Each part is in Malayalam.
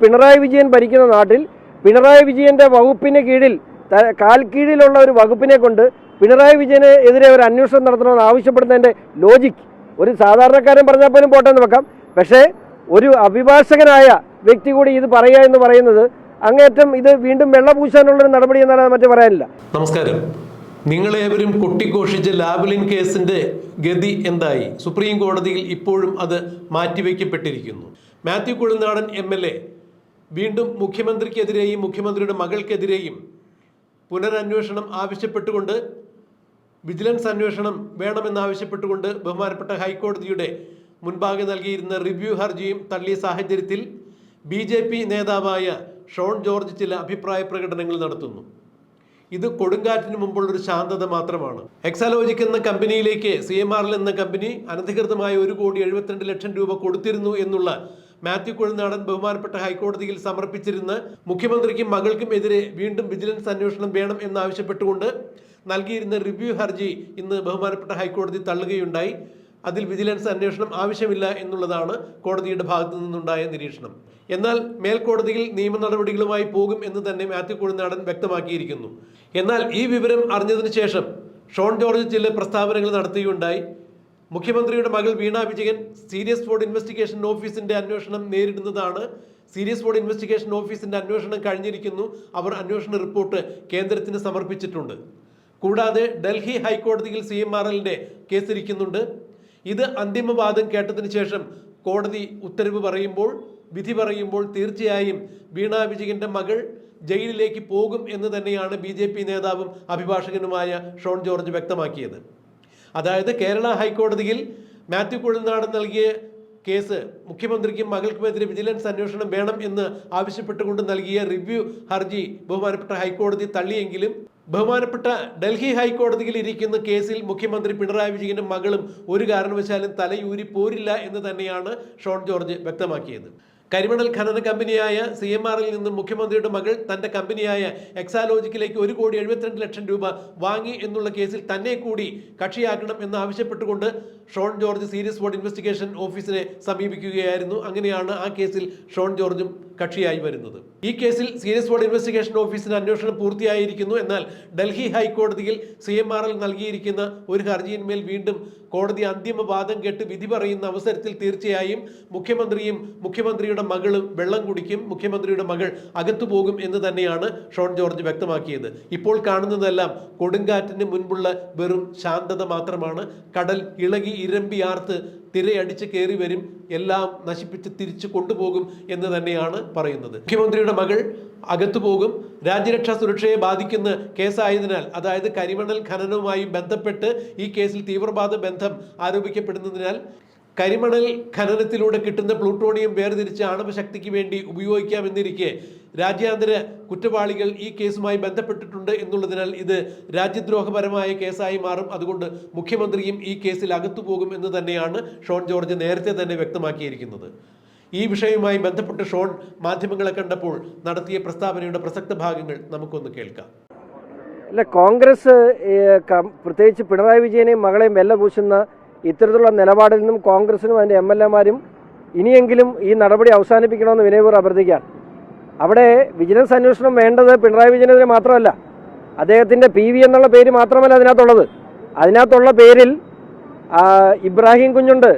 പിണറായി വിജയൻ ഭരിക്കുന്ന നാട്ടിൽ പിണറായി വിജയന്റെ വകുപ്പിന് കീഴിൽ കാൽ കീഴിലുള്ള ഒരു വകുപ്പിനെ കൊണ്ട് പിണറായി വിജയന് എതിരെ ഒരു അന്വേഷണം നടത്തണമെന്ന് ആവശ്യപ്പെടുന്നതിന്റെ ലോജിക് ഒരു സാധാരണക്കാരൻ പറഞ്ഞാൽ പോലും പോട്ടെ എന്ന് വെക്കാം. പക്ഷേ ഒരു അഭിഭാഷകനായ വ്യക്തി കൂടി ഇത് പറയുക എന്ന് പറയുന്നത് അങ്ങേറ്റം ഇത് വീണ്ടും വെള്ള പൂശാനുള്ള ഒരു നടപടി എന്നാണ് മറ്റു പറയാനില്ല. നമസ്കാരം. നിങ്ങളേവരും കൊട്ടിഘോഷിച്ച ലാബുലിൻ കേസിന്റെ ഗതി എന്തായി? സുപ്രീം കോടതിയിൽ ഇപ്പോഴും അത് മാറ്റിവെക്കപ്പെട്ടിരിക്കുന്നു. Mathew Kuzhalnadan M L A വീണ്ടും മുഖ്യമന്ത്രിക്കെതിരെയും മുഖ്യമന്ത്രിയുടെ മകൾക്കെതിരെയും പുനരന്വേഷണം ആവശ്യപ്പെട്ടുകൊണ്ട് വിജിലൻസ് അന്വേഷണം വേണമെന്നാവശ്യപ്പെട്ടുകൊണ്ട് ബഹുമാനപ്പെട്ട ഹൈക്കോടതിയുടെ മുൻപാകെ നൽകിയിരുന്ന റിവ്യൂ ഹർജിയും തള്ളിയ സാഹചര്യത്തിൽ ബി ജെ പി നേതാവായ ഷോൺ ജോർജ് ചില അഭിപ്രായ പ്രകടനങ്ങൾ നടത്തുന്നു. ഇത് കൊടുങ്കാറ്റിന് മുമ്പുള്ളൊരു ശാന്തത മാത്രമാണ്. എക്സാലോജിക് എന്ന കമ്പനിയിലേക്ക് സി എം ആർ എൽ എന്ന കമ്പനി അനധികൃതമായ ഒരു കോടി എഴുപത്തിരണ്ട് ലക്ഷം രൂപ കൊടുത്തിരുന്നു എന്നുള്ള മാത്യു കുഴൽനാടൻ ബഹുമാനപ്പെട്ട ഹൈക്കോടതിയിൽ സമർപ്പിച്ചിരുന്ന മുഖ്യമന്ത്രിക്കും മകൾക്കും എതിരെ വീണ്ടും വിജിലൻസ് അന്വേഷണം വേണം എന്നാവശ്യപ്പെട്ടുകൊണ്ട് നൽകിയിരുന്ന റിവ്യൂ ഹർജി ഇന്ന് ബഹുമാനപ്പെട്ട ഹൈക്കോടതി തള്ളുകയുണ്ടായി. അതിൽ വിജിലൻസ് അന്വേഷണം ആവശ്യമില്ല എന്നുള്ളതാണ് കോടതിയുടെ ഭാഗത്തു നിന്നുണ്ടായ നിരീക്ഷണം. എന്നാൽ മേൽക്കോടതിയിൽ നിയമ നടപടികളുമായി പോകും എന്ന് തന്നെ മാത്യു കുഴനാടൻ വ്യക്തമാക്കിയിരിക്കുന്നു. എന്നാൽ ഈ വിവരം അറിഞ്ഞതിന് ശേഷം ഷോൺ ജോർജ് ചില പ്രസ്താവനകൾ നടത്തുകയുണ്ടായി. മുഖ്യമന്ത്രിയുടെ മകൾ Veena Vijayan serious fraud investigation ഓഫീസിന്റെ അന്വേഷണം നേരിടുന്നതാണ്. സീരിയസ് ഫോർഡ് ഇൻവെസ്റ്റിഗേഷൻ ഓഫീസിന്റെ അന്വേഷണം കഴിഞ്ഞിരിക്കുന്നു. അവർ അന്വേഷണ റിപ്പോർട്ട് കേന്ദ്രത്തിന് സമർപ്പിച്ചിട്ടുണ്ട്. കൂടാതെ ഡൽഹി ഹൈക്കോടതിയിൽ സി എം ആർ എല്ലിന്റെ കേസിരിക്കുന്നുണ്ട്. ഇത് അന്തിമവാദം കേട്ടതിന് ശേഷം കോടതി ഉത്തരവ് പറയുമ്പോൾ വിധി പറയുമ്പോൾ തീർച്ചയായും വീണ വിജയന്റെ മകൾ ജയിലിലേക്ക് പോകും എന്ന് തന്നെയാണ് ബി നേതാവും അഭിഭാഷകനുമായ ഷോൺ ജോർജ് വ്യക്തമാക്കിയത്. അതായത് കേരള ഹൈക്കോടതിയിൽ മാത്യു കുഴൽനാടൻ നൽകിയ കേസ് മുഖ്യമന്ത്രിക്കും മകൾക്കുമെതിരെ വിജിലൻസ് അന്വേഷണം വേണം എന്ന് ആവശ്യപ്പെട്ടുകൊണ്ട് നൽകിയ റിവ്യൂ ഹർജി ബഹുമാനപ്പെട്ട ഹൈക്കോടതി തള്ളിയെങ്കിലും ബഹുമാനപ്പെട്ട ഡൽഹി ഹൈക്കോടതിയിൽ ഇരിക്കുന്ന കേസിൽ മുഖ്യമന്ത്രി പിണറായി വിജയനും മകളും ഒരു കാരണവശാലും തലയൂരി പോരില്ല എന്ന് തന്നെയാണ് ഷോൺ ജോർജ് വ്യക്തമാക്കിയത്. കരിമണൽ ഖനന കമ്പനിയായ സി എം ആറിൽ നിന്നും മുഖ്യമന്ത്രിയുടെ മകൾ തന്റെ കമ്പനിയായ എക്സാലോജിക്കിലേക്ക് ഒരു കോടി എഴുപത്തിരണ്ട് ലക്ഷം രൂപ വാങ്ങി എന്നുള്ള കേസിൽ തന്നെ കൂടി കക്ഷിയാക്കണം എന്ന് ആവശ്യപ്പെട്ടുകൊണ്ട് Shone George serious fraud investigation ഓഫീസിനെ സമീപിക്കുകയായിരുന്നു. അങ്ങനെയാണ് ആ കേസിൽ ഷോൺ ജോർജും കക്ഷിയായി വരുന്നത്. ഈ കേസിൽ സീരിയസ് ബോർഡ് ഇൻവെസ്റ്റിഗേഷൻ ഓഫീസിന്റെ അന്വേഷണം പൂർത്തിയായിരിക്കുന്നു. എന്നാൽ ഡൽഹി ഹൈക്കോടതിയിൽ സി എം ആർ എൽ നൽകിയിരിക്കുന്ന ഒരു ഹർജിയിന്മേൽ വീണ്ടും കോടതി അന്തിമ വാദം കേട്ട് വിധി പറയുന്ന അവസരത്തിൽ തീർച്ചയായും മുഖ്യമന്ത്രിയും മുഖ്യമന്ത്രിയുടെ മകളും വെള്ളം കുടിക്കും മുഖ്യമന്ത്രിയുടെ മകൾ അകത്തു പോകും എന്ന് തന്നെയാണ് ഷോൺ ജോർജ് വ്യക്തമാക്കിയത്. ഇപ്പോൾ കാണുന്നതെല്ലാം കൊടുങ്കാറ്റിന് മുൻപുള്ള വെറും ശാന്തത മാത്രമാണ്. കടൽ ഇളകി ഇരമ്പി ആർത്ത് തിരയടിച്ച് കയറി വരും എല്ലാം നശിപ്പിച്ച് തിരിച്ചു കൊണ്ടുപോകും എന്ന് തന്നെയാണ് പറയുന്നത്. മുഖ്യമന്ത്രിയുടെ മകൾ അകത്തു പോകും. രാജ്യരക്ഷാ സുരക്ഷയെ ബാധിക്കുന്ന കേസായതിനാൽ അതായത് കരിമണൽ ഖനനവുമായി ബന്ധപ്പെട്ട് ഈ കേസിൽ തീവ്രവാദ ബന്ധം ആരോപിക്കപ്പെടുന്നതിനാൽ കരിമണൽ ഖനനത്തിലൂടെ കിട്ടുന്ന പ്ലൂട്ടോണിയം വേർതിരിച്ച് ആണവശക്തിക്ക് വേണ്ടി ഉപയോഗിക്കാമെന്നിരിക്കെ രാജ്യാന്തര കുറ്റവാളികൾ ഈ കേസുമായി ബന്ധപ്പെട്ടിട്ടുണ്ട് എന്നുള്ളതിനാൽ ഇത് രാജ്യദ്രോഹപരമായ കേസായി മാറും. അതുകൊണ്ട് മുഖ്യമന്ത്രിയും ഈ കേസിൽ അകത്തു പോകും എന്ന് തന്നെയാണ് ഷോൺ ജോർജ് നേരത്തെ തന്നെ വ്യക്തമാക്കിയിരിക്കുന്നത്. ഈ വിഷയവുമായി ബന്ധപ്പെട്ട് ഷോൺ മാധ്യമങ്ങളെ കണ്ടപ്പോൾ നടത്തിയ പ്രസ്താവനയുടെ പ്രസക്ത ഭാഗങ്ങൾ നമുക്കൊന്ന് കേൾക്കാം. അല്ല കോൺഗ്രസ് പ്രത്യേകിച്ച് പിണറായി വിജയനെയും മകളെയും വെല്ല പൂശുന്ന ഇത്തരത്തിലുള്ള നിലപാടിൽ നിന്നും കോൺഗ്രസിനും അതിന്റെ എം എൽ എമാരും ഇനിയെങ്കിലും ഈ നടപടി അവസാനിപ്പിക്കണമെന്ന് വിനയപൂർവം അഭ്യർത്ഥിക്കുകയാണ്. അവിടെ വിജിലൻസ് അന്വേഷണം വേണ്ടത് പിണറായി വിജയനെതിരെ മാത്രമല്ല അദ്ദേഹത്തിന്റെ പി വി എന്നുള്ള പേര് മാത്രമല്ല അതിനകത്തുള്ളത്. അതിനകത്തുള്ള പേരിൽ ഇബ്രാഹിം കുഞ്ഞുണ്ട്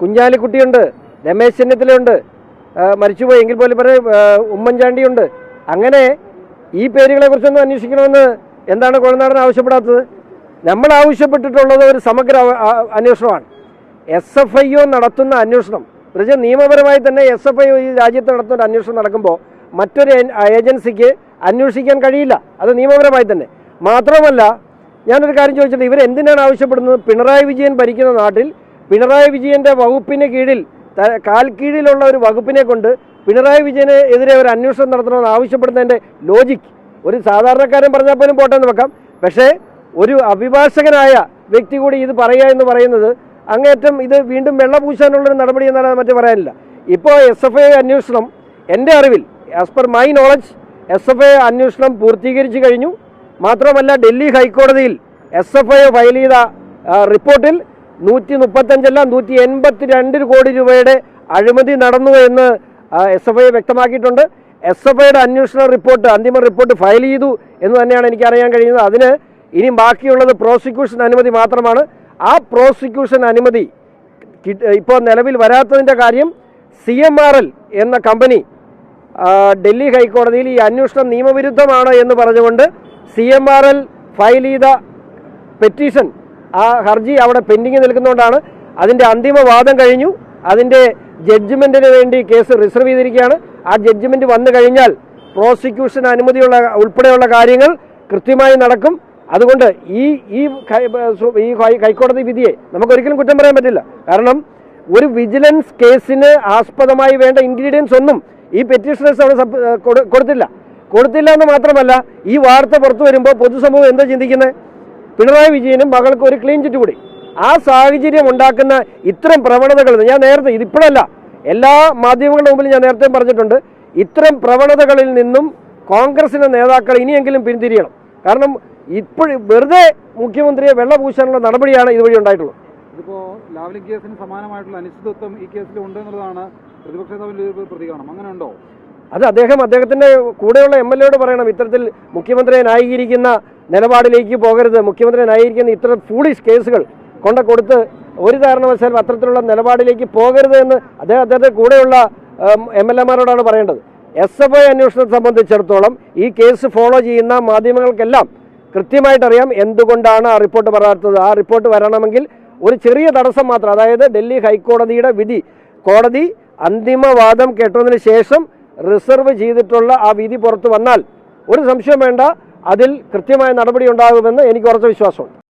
കുഞ്ഞാലിക്കുട്ടിയുണ്ട് രമേശ് ചെന്നിത്തലയുണ്ട് മരിച്ചുപോയി എങ്കിൽ പോലും പറയും ഉമ്മൻചാണ്ടിയുണ്ട്. അങ്ങനെ ഈ പേരുകളെക്കുറിച്ചൊന്നും അന്വേഷിക്കണമെന്ന് എന്താണ് കുഴനാടൻ ആവശ്യപ്പെടാത്തത്? നമ്മൾ ആവശ്യപ്പെട്ടിട്ടുള്ളത് ഒരു സമഗ്ര അന്വേഷണമാണ്. എസ് എഫ് ഐ ഒ നടത്തുന്ന അന്വേഷണം. പ്രത്യേകിച്ച് നിയമപരമായി തന്നെ എസ് എഫ് ഐ ഒ ഈ രാജ്യത്ത് നടത്തുന്ന ഒരു അന്വേഷണം നടക്കുമ്പോൾ മറ്റൊരു ഏജൻസിക്ക് അന്വേഷിക്കാൻ കഴിയില്ല. അത് നിയമപരമായി തന്നെ. മാത്രമല്ല ഞാനൊരു കാര്യം ചോദിച്ചിട്ട് ഇവർ എന്തിനാണ് ആവശ്യപ്പെടുന്നത്? പിണറായി വിജയൻ ഭരിക്കുന്ന നാട്ടിൽ പിണറായി വിജയന്റെ വകുപ്പിന് കീഴിൽ കാൽ കീഴിലുള്ള ഒരു വകുപ്പിനെ കൊണ്ട് പിണറായി വിജയന് എതിരെ ഒരു അന്വേഷണം നടത്തണമെന്ന് ആവശ്യപ്പെടുന്നതിന്റെ ലോജിക് ഒരു സാധാരണക്കാരൻ പറഞ്ഞാൽ പോലും പോട്ടെ എന്ന് വെക്കാം. പക്ഷേ ഒരു അഭിഭാഷകനായ വ്യക്തി കൂടി ഇത് പറയുക എന്ന് പറയുന്നത് അങ്ങേറ്റം ഇത് വീണ്ടും വെള്ളപൂശാനുള്ളൊരു നടപടി എന്നാണ് മറ്റു പറയാനില്ല. ഇപ്പോൾ എസ് എഫ് ഐ അന്വേഷണം എന്റെ അറിവിൽ as per my knowledge S F I അന്വേഷണം പൂർത്തീകരിച്ചു കഴിഞ്ഞു. മാത്രമല്ല ഡൽഹി ഹൈക്കോടതിയിൽ എസ് എഫ് ഐ ഫയൽ ചെയ്ത റിപ്പോർട്ടിൽ നൂറ്റി മുപ്പത്തഞ്ചല്ല നൂറ്റി എൺപത്തി രണ്ട് കോടി രൂപയുടെ അഴിമതി നടന്നു എന്ന് എസ് എഫ് ഐ വ്യക്തമാക്കിയിട്ടുണ്ട്. എസ് എഫ് ഐയുടെ അന്വേഷണ റിപ്പോർട്ട് അന്തിമ റിപ്പോർട്ട് ഫയൽ ചെയ്തു എന്ന് തന്നെയാണ് എനിക്ക് അറിയാൻ കഴിയുന്നത്. അതിന് ഇനി ബാക്കിയുള്ളത് പ്രോസിക്യൂഷൻ അനുമതി മാത്രമാണ്. ആ പ്രോസിക്യൂഷൻ അനുമതി ഇപ്പോൾ നിലവിൽ വരാത്തതിന്റെ കാര്യം സി എം ആർ എൽ എന്ന കമ്പനി ഡൽഹി ഹൈക്കോടതിയിൽ ഈ അന്വേഷണം നിയമവിരുദ്ധമാണ് എന്ന് പറഞ്ഞുകൊണ്ട് C M R L file ചെയ്ത പെറ്റീഷൻ ആ ഹർജി അവിടെ പെൻഡിങ് നിൽക്കുന്നതുകൊണ്ടാണ് അതിന്റെ അന്തിമ വാദം കഴിഞ്ഞു. അതിന്റെ ജഡ്ജ്മെന്റിന് വേണ്ടി കേസ് റിസർവ് ചെയ്തിരിക്കുകയാണ്. ആ ജഡ്ജ്മെന്റ് വന്നു കഴിഞ്ഞാൽ പ്രോസിക്യൂഷൻ അനുമതിയുള്ള ഉൾപ്പെടെയുള്ള കാര്യങ്ങൾ കൃത്യമായി നടക്കും. അതുകൊണ്ട് ഈ ഈ ഈ ഹൈക്കോടതി വിധിയെ നമുക്കൊരിക്കലും കുറ്റം പറയാൻ പറ്റില്ല. കാരണം ഒരു വിജിലൻസ് കേസിന് ആസ്പദമായി വേണ്ട ഇൻഗ്രീഡിയൻസ് ഒന്നും ഈ പെറ്റീഷണേഴ്സ് അവിടെ കൊടുത്തില്ല. കൊടുത്തില്ല എന്ന് മാത്രമല്ല ഈ വാർത്ത പുറത്തു വരുമ്പോൾ പൊതുസമൂഹം എന്താ ചിന്തിക്കുന്നത് പിണറായി വിജയനും മകൾക്ക് ഒരു ക്ലീൻ ചിറ്റ് കൂടി. ആ സാഹചര്യം ഉണ്ടാക്കുന്ന ഇത്തരം പ്രവണതകൾ ഞാൻ നേരത്തെ ഇതിപ്പോഴല്ല എല്ലാ മാധ്യമങ്ങളുടെ മുമ്പിൽ ഞാൻ നേരത്തെ പറഞ്ഞിട്ടുണ്ട് ഇത്തരം പ്രവണതകളിൽ നിന്നും കോൺഗ്രസിന്റെ നേതാക്കൾ ഇനിയെങ്കിലും പിന്തിരിയണം. കാരണം ഇപ്പോഴും വെറുതെ മുഖ്യമന്ത്രിയെ വെള്ളപൂശാനുള്ള നടപടിയാണ് ഇതുവഴി ഉണ്ടായിട്ടുള്ളത്. ഇതിപ്പോ ലാവ്ലി കേസിന് സമാനമായിട്ടുള്ള അനിശ്ചിതത്വം ഈ കേസിൽ ഉണ്ട് എന്നുള്ളതാണ് പ്രതിപക്ഷ പ്രതികരണം. അങ്ങനെ ഉണ്ടോ അത് അദ്ദേഹം അദ്ദേഹത്തിന്റെ കൂടെയുള്ള എം എൽ എയോട് പറയണം. ഇത്തരത്തിൽ മുഖ്യമന്ത്രിയെ ന്യായീകരിക്കുന്ന നിലപാടിലേക്ക് പോകരുത്. മുഖ്യമന്ത്രിയെ ന്യായീകരിക്കുന്ന ഇത്തരം ഫൂളിഷ് കേസുകൾ കൊണ്ട കൊടുത്ത് ഒരു കാരണവശാലും അത്തരത്തിലുള്ള നിലപാടിലേക്ക് പോകരുത് എന്ന് അദ്ദേഹം അദ്ദേഹത്തെ കൂടെയുള്ള എം എൽ എമാരോടാണ് പറയേണ്ടത്. എസ് എഫ് ഐ അന്വേഷണത്തെ സംബന്ധിച്ചിടത്തോളം ഈ കേസ് ഫോളോ ചെയ്യുന്ന മാധ്യമങ്ങൾക്കെല്ലാം കൃത്യമായിട്ടറിയാം എന്തുകൊണ്ടാണ് ആ റിപ്പോർട്ട് വരാത്തത്. ആ റിപ്പോർട്ട് വരണമെങ്കിൽ ഒരു ചെറിയ തടസ്സം മാത്രം അതായത് ഡൽഹി ഹൈക്കോടതിയുടെ വിധി. കോടതി അന്തിമവാദം കേട്ടതിന് ശേഷം റിസർവ് ചെയ്തിട്ടുള്ള ആ വിധി പുറത്തു വന്നാൽ ഒരു സംശയം വേണ്ട അതിൽ കൃത്യമായ നടപടി ഉണ്ടാകുമെന്ന് എനിക്ക് ഉറച്ച വിശ്വാസമുണ്ട്.